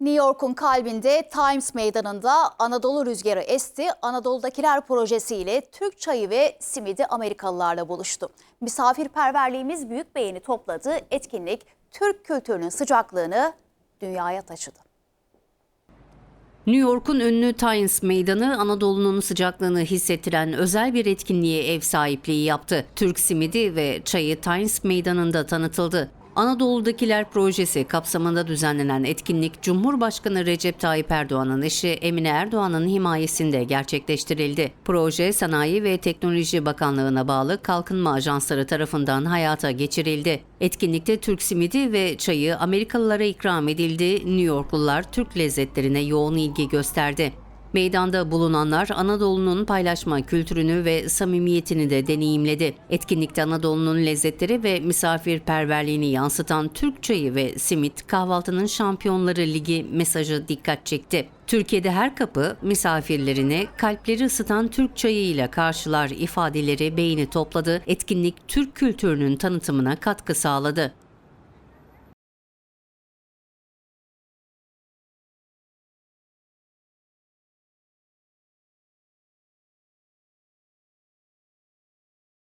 New York'un kalbinde Times Meydanı'nda Anadolu Rüzgarı esti. Anadolu'dakiler projesiyle Türk çayı ve simidi Amerikalılarla buluştu. Misafirperverliğimiz büyük beğeni topladı. Etkinlik Türk kültürünün sıcaklığını dünyaya taşıdı. New York'un ünlü Times Meydanı Anadolu'nun sıcaklığını hissettiren özel bir etkinliğe ev sahipliği yaptı. Türk simidi ve çayı Times Meydanı'nda tanıtıldı. Anadolu'dakiler projesi kapsamında düzenlenen etkinlik Cumhurbaşkanı Recep Tayyip Erdoğan'ın eşi Emine Erdoğan'ın himayesinde gerçekleştirildi. Proje Sanayi ve Teknoloji Bakanlığı'na bağlı kalkınma ajansları tarafından hayata geçirildi. Etkinlikte Türk simidi ve çayı Amerikalılara ikram edildi. New Yorklular Türk lezzetlerine yoğun ilgi gösterdi. Meydanda bulunanlar Anadolu'nun paylaşma kültürünü ve samimiyetini de deneyimledi. Etkinlikte Anadolu'nun lezzetleri ve misafirperverliğini yansıtan Türk çayı ve simit kahvaltının şampiyonları ligi mesajı dikkat çekti. Türkiye'de her kapı misafirlerini kalpleri ısıtan Türk çayıyla karşılar ifadeleri beğeni topladı. Etkinlik Türk kültürünün tanıtımına katkı sağladı.